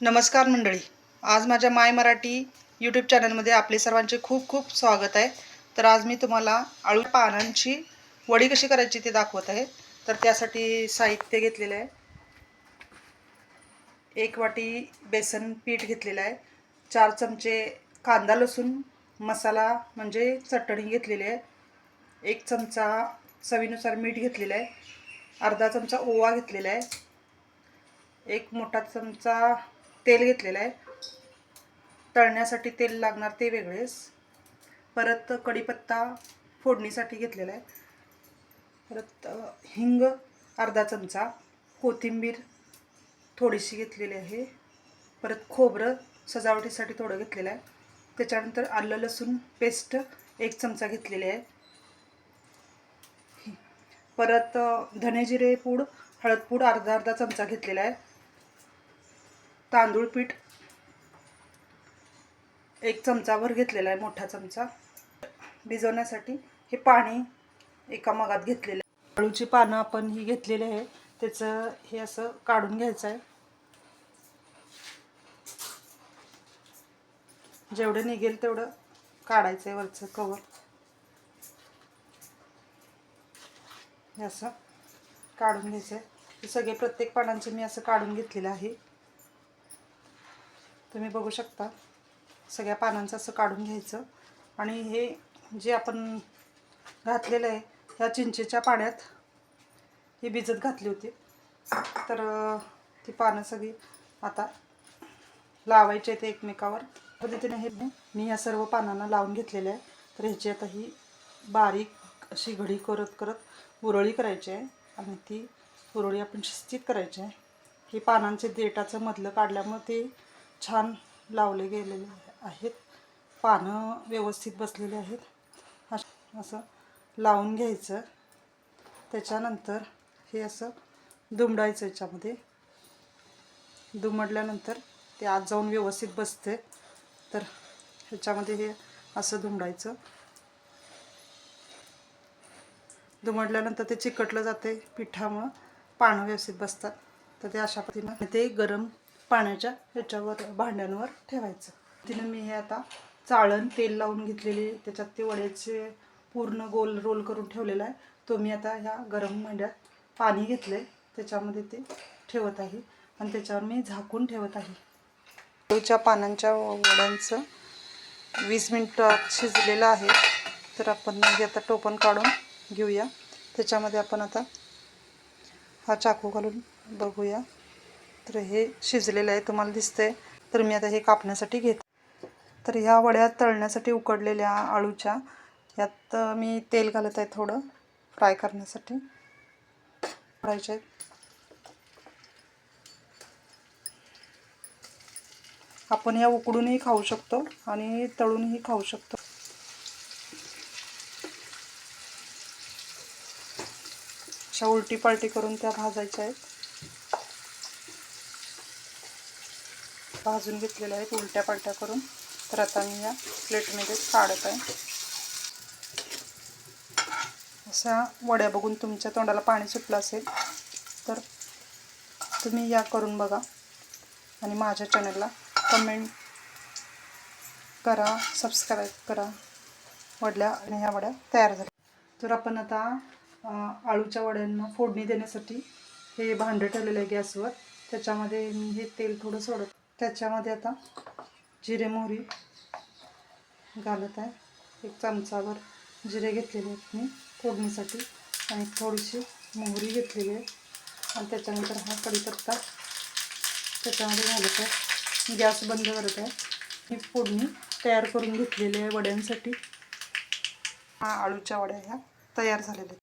नमस्कार मंडळी. आज माझ्या माय मराठी यूट्यूब चॅनलमध्ये आपले सर्वांचे खूप खूप स्वागत आहे. तर आज मी तुम्हाला आळू पानांची वडी कशी करायची ते दाखवत आहे. तर त्यासाठी साहित्य घेतलेलं आहे. एक वाटी बेसन पीठ घेतलेलं आहे. चार चमचे कांदा लसूण मसाला म्हणजे चटणी घेतलेली आहे. एक चमचा चवीनुसार मीठ घेतलेलं आहे. अर्धा चमचा ओवा घेतलेला आहे. एक मोठा चमचा तेल घेतलेलं आहे. तळण्यासाठी तेल लागणार ते वेगळेच. परत कढीपत्ता फोडणीसाठी घेतलेला आहे. परत हिंग अर्धा चमचा कोथिंबीर थोडीशी घेतलेली आहे. परत खोबरं सजावटीसाठी थोडं घेतलेलं आहे. त्याच्यानंतर आलं लसूण पेस्ट एक चमचा घेतलेली आहे. परत धने जिरे पूड हळद पूड अर्धा अर्धा चमचा घेतलेला आहे. तांदूळ पीठ. एक चमचाभर घेतलेला आहे मोठा चमचा. भिजवण्यासाठी हे पाणी एका मगात घेतलेलं आहे. अळूची पानं आपण ही घेतलेली आहे. त्याचं हे असं काढून घ्यायचं आहे. जेवढं निघेल तेवढं काढायचं आहे वरचं कवर हे असं काढून घ्यायचं आहे. सगळे प्रत्येक पानांचे मी असं काढून घेतलेलं आहे. तुम्ही बघू शकता. सगळ्या पानांचं असं काढून घ्यायचं. आणि हे जे आपण घातलेलं आहे ह्या चिंचेच्या पाण्यात ही भिजत घातली होती. तर ती पानं सगळी आता लावायचे ते एकमेकावर. पद्धतीने हे मी या सर्व पानांना लावून घेतलेले आहे तर ह्याची आता ही बारीक अशी घडी करत करत उरळी करायची आहे. आणि ती उरळी आपण शिस्तीत करायची आहे. ही पानांचे देटाचं मधलं काढल्यामुळे ते छान लावले गेलेले आहेत. पानं व्यवस्थित बसलेले आहेत. असं लावून घ्यायचं. त्याच्यानंतर हे असं दुमडायचं याच्यामध्ये. दुमडल्यानंतर ते आत जाऊन व्यवस्थित बसते. तर ह्याच्यामध्ये हे असं दुमडायचं. दुमडल्यानंतर ते चिकटलं जाते पिठामुळं. पानं व्यवस्थित बसतात. तर ते अशा पद्धतीनं ते गरम पाण्याच्या ह्याच्यावर भांड्यांवर ठेवायचं. तिनं मी हे आता चाळण तेल लावून घेतलेले त्याच्यात ते वड्याचे पूर्ण गोल रोल करून ठेवलेला आहे. तो मी आता ह्या गरम भांड्यात पाणी घेतलं आहे त्याच्यामध्ये ते ठेवत आहे. आणि त्याच्यावर मी झाकून ठेवत आहे. आळूच्या पानांच्या वड्यांचं वीस मिनटात शिजलेलं आहे. तर आपण म्हणजे आता टोपण काढून घेऊया. त्याच्यामध्ये आपण आता हा चाकू घालून बघूया. तर हे शिजलेलं आहे तुम्हाला दिसतंय. तर मी आता हे कापण्यासाठी घेते. तर ह्या वड्या तळण्यासाठी उकडलेल्या आळूच्या यात मी तेल घालत आहे थोडं फ्राय करण्यासाठी. फ्रायचे आहेत. आपण या उकडूनही खाऊ शकतो आणि तळूनही खाऊ शकतो. अशा उलटी पालटी करून त्या भाजायच्या आहेत. भाजून घेतलेल्या आहेत उलट्या पालट्या करून. तर आता मी या प्लेटमध्ये काढत आहे. अशा वड्या बघून तुमच्या तोंडाला पाणी सुटलं असेल तर तुम्ही या करून बघा. आणि माझ्या चॅनलला कमेंट करा सबस्क्राईब करा. वडल्या आणि ह्या वड्या तयार झाल्या. तर आपण आता आळूच्या वड्यांना फोडणी देण्यासाठी हे भांडं ठेवलेलं आहे गॅसवर. त्याच्यामध्ये मी हे तेल थोडं सोडत त्याच्यामध्ये आता जिरे मोहरी घालत आहे. एक चमचावर जिरे घेतलेले आहेत मी फोडणीसाठी आणि थोडीशी मोहरी घेतलेली आहे. आणि त्याच्यानंतर हा कढीपत्ता त्याच्यामध्ये घालत आहे. गॅस बंद करत आहे. ही फोडणी तयार करून घेतलेली आहे वड्यांसाठी. हा आळूच्या वड्या ह्या तयार झालेल्या आहेत.